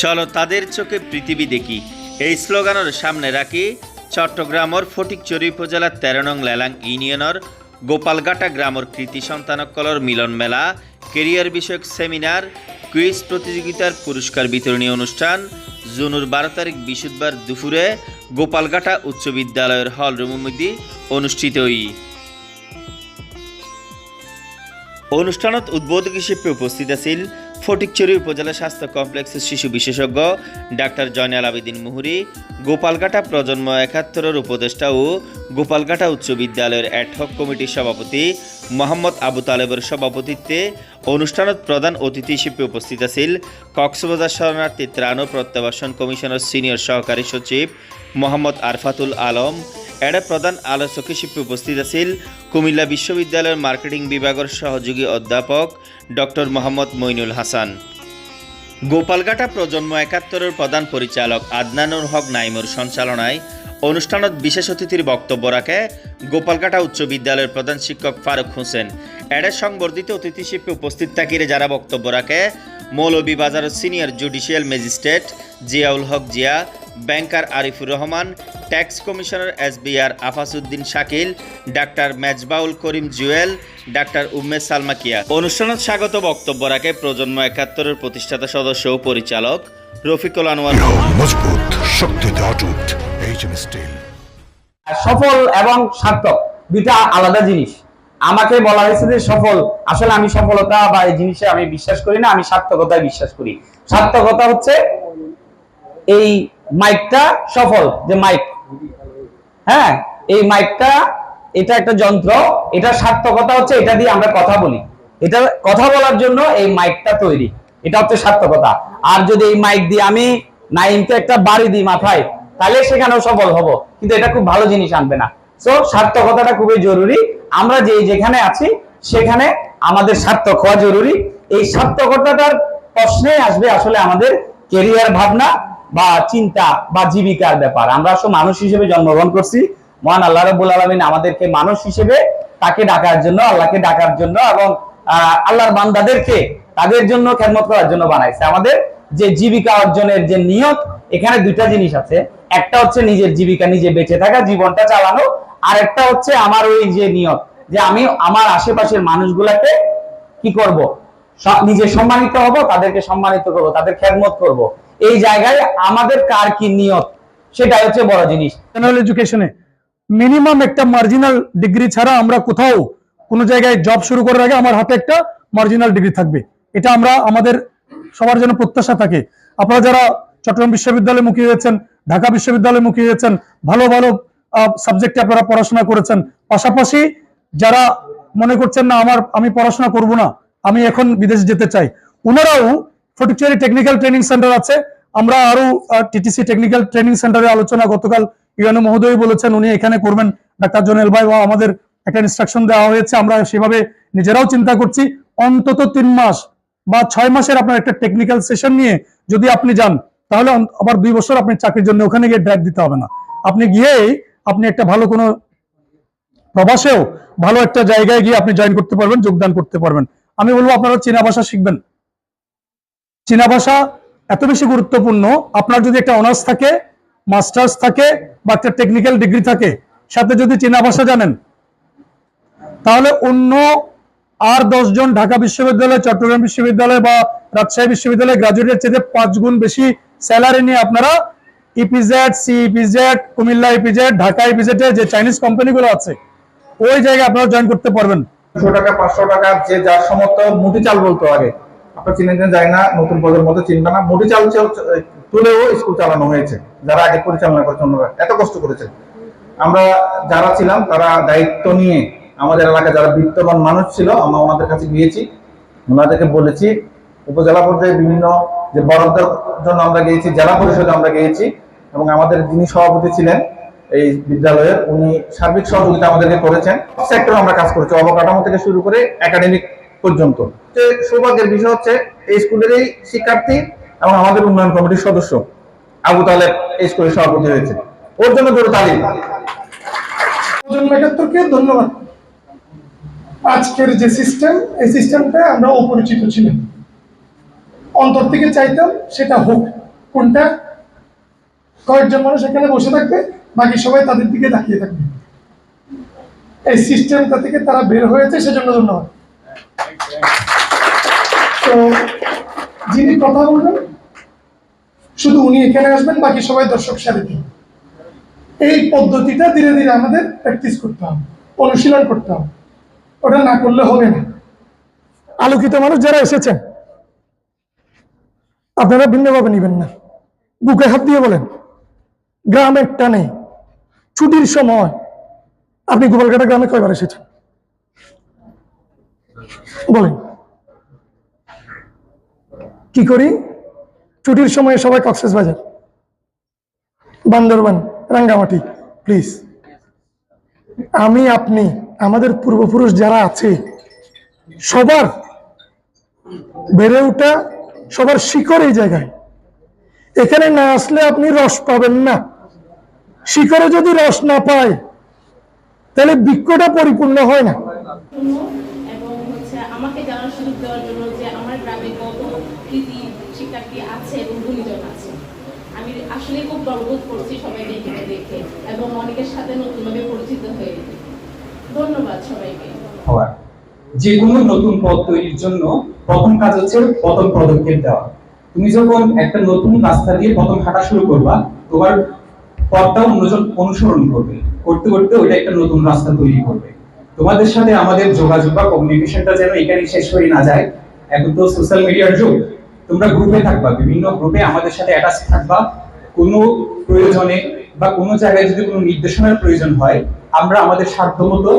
চলো তাদের চোখে পৃথিবী দেখি। এই স্লোগানের সামনে রাখি, চট্টগ্রামর ফটিকচুরি উপজেলার তেরো নং লেলাং ইউনিয়নের গোপালঘাটা গ্রামের কৃতি সন্তানকলর মিলন মেলা, কেরিয়ার বিষয়ক সেমিনার, কুইজ প্রতিযোগিতার পুরস্কার বিতরণী অনুষ্ঠান, জুনুর বারো তারিখ বৃহস্পতিবার দুপুরে গোপালঘাটা উচ্চ বিদ্যালয়ের হল রুমের মধ্যে অনুষ্ঠিত হই। অনুষ্ঠানত উদ্বোধক হিসেবে উপস্থিত আছিল ফটিকচুরি উপজেলা স্বাস্থ্য কমপ্লেক্সের শিশু বিশেষজ্ঞ ডাক্তার জয়নাল আবেদিন মুহুরি, গোপালঘাটা প্রজন্ম একাত্তরের উপদেষ্টা ও গোপালঘাটা উচ্চ বিদ্যালয়ের অ্যাডহক কমিটির সভাপতি মোহাম্মদ আবু তালেবের সভাপতিত্বে অনুষ্ঠানত প্রধান অতিথি হিসেবে উপস্থিত আছিল কক্সবাজার শরণার্থী ত্রাণ ও প্রত্যাবাসন কমিশনের সিনিয়র সহকারী সচিব মোহাম্মদ আরফাতুল আলম এডা প্রধান আলোচক হিসেবে উপস্থিত আছিল। কুমিল্লা বিশ্ববিদ্যালয়ের মার্কেটিং বিভাগের সহযোগী অধ্যাপক ডক্টর মোহাম্মদ মইনুল হাসান। গোপালঘাটা প্রজন্ম একাত্তরের প্রধান পরিচালক আদনানুর হক নাইমুর সঞ্চালনায় অনুষ্ঠানত বিশেষ অতিথির বক্তব্য রাখে গোপালঘাটা উচ্চ বিদ্যালয়ের প্রধান শিক্ষক ফারুক হোসেন। এডের সংবর্ধিত অতিথি হিসেবে উপস্থিত থাকিরে যারা বক্তব্য রাখে, মৌলভীবাজারের senior judicial magistrate Ziaul Haque Zia banker Arifur Rahman tax commissioner SBR Afasuddin Shakil doctor Mezbaul Karim Jewel doctor Umme Salma কিয়া অনুষ্ঠানত স্বাগত বক্তব্য রাখে প্রজন্ম একাত্তরের প্রতিষ্ঠাতা সদস্য ও পরিচালক রফিকুল আনোয়ার। মজবুত শক্তিতে অটুট এইচএম স্টিল সফল এবং সার্থক দুইটা আলাদা জিনিস। আমাকে বলা হয়েছে যে সফল আসলে আমি সফলতা বা এই জিনিসে আমি বিশ্বাস করি না আমি সার্থকতায় বিশ্বাস করি। সার্থকতা হচ্ছে এই মাইকটা সফল, যে মাইক। হ্যাঁ এই মাইকটা, এটা একটা যন্ত্র, এটা সার্থকতা হচ্ছে এটা দিয়ে আমরা কথা বলি। এটা কথা বলার জন্য এই মাইকটা তৈরি, এটা হচ্ছে সার্থকতা। আর যদি এই মাইক দিয়ে আমি নাইমকে একটা বাড়ি দিই মাথায়, তাহলে সেখানেও সফল হব, কিন্তু এটা খুব ভালো জিনিস আনবে না। সো সার্থকতাটা খুবই জরুরি। আমরা যে যেখানে আছি, সেখানে আমাদের সার্থক হওয়া জরুরি। এই সার্থকতাটার প্রশ্নে আসবে আসলে আমাদের কেরিয়ার ভাবনা বা চিন্তা বা জীবিকার ব্যাপার। আমরা আসলে মানুষ হিসেবে জন্মগ্রহণ করছি। মহান আল্লাহ রবুল আলমিন আমাদেরকে মানুষ হিসেবে তাকে ডাকার জন্য, আল্লাহকে ডাকার জন্য এবং আল্লাহর বান্দাদেরকে তাদের জন্য খেদমত করার জন্য বানাইছে। আমাদের যে জীবিকা অর্জনের যে নিয়ত, এখানে দুইটা জিনিস আছে। একটা হচ্ছে নিজের জীবিকা নিজে বেঁচে থাকা, জীবনটা চালানো। আর একটা হচ্ছে আমার ওই যে নিয়ত, যে আমি আমার আশেপাশের মানুষগুলাকে কি করব? নিজে সম্মানিত হব, তাদেরকে সম্মানিত করব, তাদের খেদমত করব। এই জায়গায় আমাদের কার কি নিয়ত? সেটাই হচ্ছে বড় জিনিস। জেনারেল এডুকেশনে মিনিমাম একটা মার্জিনাল ডিগ্রি ছাড়া আমরা কোথাও কোনো জায়গায় জব শুরু করার আগে আমার হাতে একটা মার্জিনাল ডিগ্রি থাকবে। এটা আমরা আমাদের সবার জন্য প্রত্যাশা থাকে। আপনারা যারা চট্টগ্রাম বিশ্ববিদ্যালয়ে মুখী হয়েছেন, ঢাকা বিশ্ববিদ্যালয়ে মুখী হয়েছেন, ভালো ভালো সাবজেক্টে আপনারা পড়াশোনা করেছেন, পাশাপাশি যারা মনে করছেন না, আমার, আমি পড়াশোনা করব না, আমি এখন বিদেশ যেতে চাই। ওনারাও ফটিকচুরি টেকনিক্যাল ট্রেনিং সেন্টার আছে। আমরা আরও টিটিসি টেকনিক্যাল ট্রেনিং সেন্টারে আলোচনা গতকাল ইউএনও মহোদয় বলেছেন, উনি এখানে করবেন। ডাক্তার জনেল ভাই আমাদের একটা ইনস্ট্রাকশন দেওয়া হয়েছে, আমরা সেভাবে নিজেরাও চিন্তা করছি। অন্তত তিন মাস বা ছয় মাসের আপনার একটা টেকনিক্যাল সেশন নিয়ে যদি আপনি যান, তাহলে আবার দুই বছর আপনি চাকরির জন্য ওখানে গিয়ে ড্রাইভ দিতে হবে না। আপনি গিয়েই আপনি একটা ভালো কোনো প্রবাসেও ভালো একটা জায়গায় গিয়ে আপনি জয়েন করতে পারবেন, যোগদান করতে পারবেন। আমি বলব, আপনারা চীনা ভাষা শিখবেন। চীনা ভাষা এত বেশি গুরুত্বপূর্ণ, আপনার যদি একটা অনার্স থাকে মাস্টার্স থাকে বা একটা টেকনিক্যাল ডিগ্রি থাকে, সাথে যদি চীনা ভাষা জানেন, তাহলে অন্য আর জন ঢাকা বিশ্ববিদ্যালয়, চট্টগ্রাম বিশ্ববিদ্যালয় বা রাজশাহী বিশ্ববিদ্যালয় গ্রাজুয়েটের চেয়ে পাঁচ গুণ বেশি স্যালারি নিয়ে আপনারা EPZ C EPZ Comilla EPZ Dhaka EPZ যে চাইনিজ কোম্পানিগুলো আছে, ওই জায়গায় আপনারা জয়েন করতে পারবেন। টাকা, পাঁচশো টাকা, যে যার সমর্থ মুটি চাল আপনার কিনা যায় না, নতুন প্রজন্ম মতো চিনবে না। মুটি চাল- তুলেও স্কুল চালানো হয়েছে, যারা আগে পরিচালনা করেছে অন্যরা। এত কষ্ট করেছে। আমরা যারা ছিলাম, তারা দায়িত্ব নিয়ে আমাদের এলাকায় যারা বিত্তবান মানুষ ছিল, আমরা ওনাদের কাছে গিয়েছি, ওনাদেরকে বলেছি, উপজেলা পর্যায়ে বিভিন্ন যে বরাদ্দের জন্য আমরা গিয়েছি, জেলা পরিষদে আমরা গিয়েছি, এবং আমাদের যিনি সভাপতি ছিলেন, এই বিদ্যালয়ের, উনি সার্বিক সহযোগিতা আমাদেরকে করেছেন। সেক্টরে আমরা কাজ করেছি, অবকাঠামো থেকে শুরু করে একাডেমিক পর্যন্ত। যে সৌভাগ্যের বিষয় হচ্ছে, এই স্কুলেরই শিক্ষার্থী এবং আমাদের উন্নয়ন কমিটির সদস্য আবু তালেব এই স্কুলের সভাপতি হয়েছে। ওর জন্য জোরে একাত্তরকে ধন্যবাদ। আজকের যে সিস্টেম, এই সিস্টেমটা আমরা অপরিচিত ছিলাম। অন্তর থেকে চাইতাম সেটা হোক। কোনটা? কয়েকজন মানুষ এখানে বসে থাকবে, বাকি সবাই তাদের দিকে তাকিয়ে থাকবে। এই সিস্টেমটা থেকে তারা বের হয়েছে, সেজন্য ধন্যবাদ। তো যিনি কথা বলবেন, শুধু উনি এখানে আসবেন, বাকি সবাই দর্শক সারিতে এই পদ্ধতিটা ধীরে ধীরে আমাদের প্র্যাকটিস করতে হবে, অনুশীলন করতে হবে। ওটা না করলে হবে না। আলোকিত মানুষ যারা এসেছেন, আপনারা ভিন্নভাবে নেবেন না। বুকে হাত দিয়ে বলেন, গ্রামের টানে ছুটির সময় আপনি গোপালঘাটা গ্রামে কয়বার এসেছেন? বলেন। কি করি? ছুটির সময়ে সবাই কক্সেস বাজার বান্দরবান, রাঙ্গামাটি প্লিজ আমি, আপনি, আমাদের পূর্বপুরুষ যারা আছে, সবার বেড়ে ওঠা, সবার শিকড় এই জায়গায়। এখানে না আসলে আপনি রস পাবেন না। শিকড়ে যদি রস না পায়, তাহলে বৃক্ষটা পরিপূর্ণ হয় না। এবং হচ্ছে আমাকে জানার সুযোগ দেওয়ার জন্য কত শিক্ষার্থী আছে এবং গুণীজন আছে। আমি আসলে খুব গর্ববোধ করছি সবাইকে এখানে দেখে এবং অনেকের সাথে নতুনভাবে পরিচিত হয়ে। ধন্যবাদ সবাইকে। যে কোনো নতুন পথ তৈরির জন্য প্রথম কাজ হচ্ছে প্রথম পদক্ষেপ দেওয়া। তুমি যখন একটা নতুন রাস্তা দিয়ে প্রথম হাঁটা শুরু করবা, তোমার পথটা অন্যজন অনুসরণ করবে। করতে করতে ওইটা একটা নতুন রাস্তা তৈরি করবে। তোমাদের সাথে আমাদের যোগাযোগ বা কমিউনিকেশনটা যেন এখানে শেষ হয়ে না যায়। এখন তো সোশ্যাল মিডিয়ার যুগ। তোমরা গ্রুপে থাকবা, বিভিন্ন গ্রুপে আমাদের সাথে অ্যাটাচ থাকবা। কোনো প্রয়োজনে বা কোনো জায়গায় যদি কোনো নির্দেশনার প্রয়োজন হয়, আমরা আমাদের সাধ্যমতো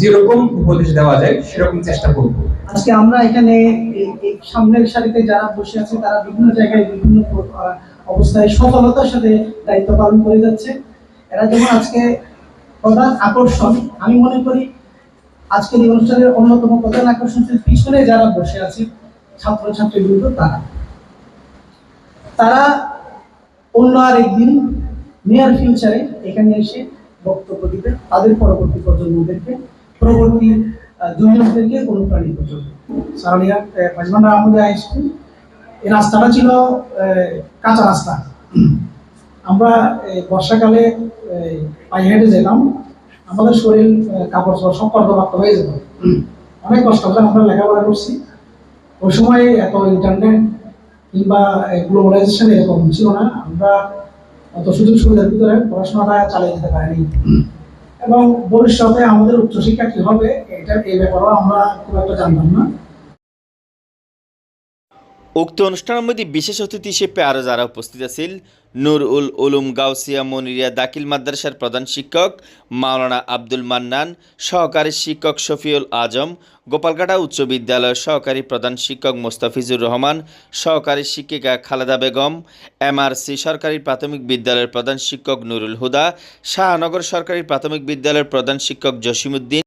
যেরকম উপদেশ দেওয়া যায়, সেরকম চেষ্টা করব। আজকে আমরা এখানে সামনের সারিতে যারা বসে আছে, তারা বিভিন্ন জায়গায় বিভিন্ন অবস্থায় সফলতার সাথে দায়িত্ব পালন করে যাচ্ছে। এরা যেমন আজকে প্রধান আকর্ষণ, আমি মনে করি আজকের এই অনুষ্ঠানের অন্যতম প্রধান আকর্ষণ পিছনে যারা বসে আছে, ছাত্রছাত্রীবৃন্দ তারা। তারা অন্য আর একদিন নিয়ার ফিউচারে এখানে এসে বক্তব্য দিবে, তাদের পরবর্তী প্রজন্মদেরকে, পরবর্তী জুনিয়রদেরকে অনুপ্রাণিত করবে। সারালিয়া পাঁচমান্ডা আমাদের হাই স্কুল এই রাস্তাটা ছিল কাঁচা রাস্তা। আমরা বর্ষাকালে পায়ে হেঁটে যেতাম, আমাদের শরীর কাপড় চোপড় সব কর্দমাক্ত হয়ে যেত। অনেক কষ্ট করে আমরা লেখাপড়া করছি। ওই সময় এত ইন্টারনেট কিংবা গ্লোবালাইজেশন এরকম ছিল না। আমরা অত সুযোগ সুবিধার ভিতরে পড়াশোনাটা চালিয়ে যেতে পারিনি। এবং ভবিষ্যতে আমাদের উচ্চশিক্ষা কি হবে এটা এই ব্যাপারেও আমরা খুব একটা জানতাম না। উক্ত অনুষ্ঠানের মধ্যে বিশেষ অতিথি হিসেবে আরও যারা উপস্থিত আছেন নূর উল উলুম গাউসিয়া মনিরিয়া দাখিল মাদ্রাসার প্রধান শিক্ষক, মাওলানা আব্দুল মান্নান, সহকারী শিক্ষক শফিউল আজম গোপালঘাটা উচ্চ বিদ্যালয়ের সহকারী প্রধান শিক্ষক মোস্তাফিজুর রহমান, সহকারী শিক্ষিকা খালেদা বেগম, এমআরসি সরকারি প্রাথমিক বিদ্যালয়ের প্রধান শিক্ষক নুরুল হুদা, শাহনগর সরকারি প্রাথমিক বিদ্যালয়ের প্রধান শিক্ষক জসিমুদ্দিন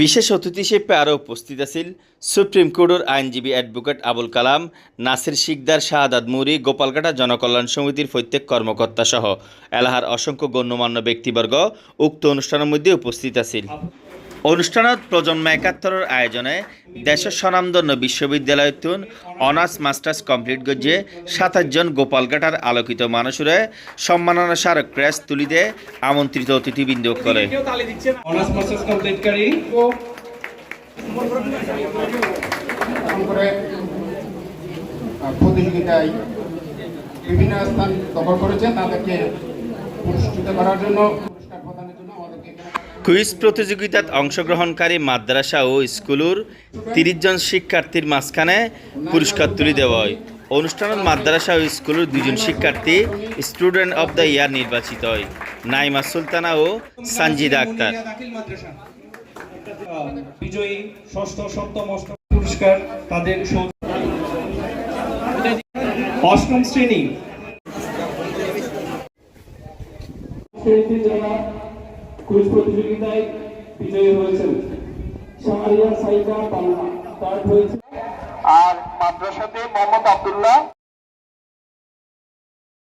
বিশেষ অতিথি হিসেবে আরও উপস্থিত আছেন সুপ্রিম কোর্টের আইনজীবী অ্যাডভোকেট আবুল কালাম, নাসির শিকদার শাহাদ মুরি গোপালঘাটা জনকল্যাণ সমিতির প্রত্যেক কর্মকর্তা সহ এলাহার অসংখ্য গণ্যমান্য ব্যক্তিবর্গ উক্ত অনুষ্ঠানের মধ্যে উপস্থিত আছেন। অনুষ্ঠানত প্রজন্ম একাত্তরের আয়োজনে দেশের স্বনামধন্য বিশ্ববিদ্যালয়তুন অনার্স মাস্টার্স কমপ্লিট গজ্জে সাতাশজন গোপালঘাটার আলোকিত মানুষরে সম্মাননা স্মারক ক্রেস তুলিতে আমন্ত্রিত অতিথিবৃন্দ করে অনার্স মাস্টার্স কমপ্লিটকারী প্রতিযোগিতায় বিভিন্ন স্থান দখল করেছে তাদেরকে পুরস্কৃত করার জন্য পুরস্কার প্রদানের জন্য আমাদেরকে এখানে কুইজ প্রতিযোগিতাত অংশগ্রহণকারী মাদ্রাসা ও স্কুলের তিরিশ জন শিক্ষার্থীর মাঝখানে পুরস্কার তুলে দেওয়া হয়। অনুষ্ঠানত মাদ্রাসা ও স্কুলের দুজন শিক্ষার্থী স্টুডেন্ট অব দ্য ইয়ার নির্বাচিত হয়। নাইমা সুলতানা ও সানজিদা আক্তার। বিজয়ী ষষ্ঠ, সপ্তম, অষ্টম পুরস্কার তাদের অষ্টম শ্রেণি। কুইজ প্রতিযোগিতায় বিজয়ী হয়েছেন। শাহরিয়া সাইকা পান্না তার হয়েছে। আর মাদ্রাসাতে মোহাম্মদ আব্দুল্লাহ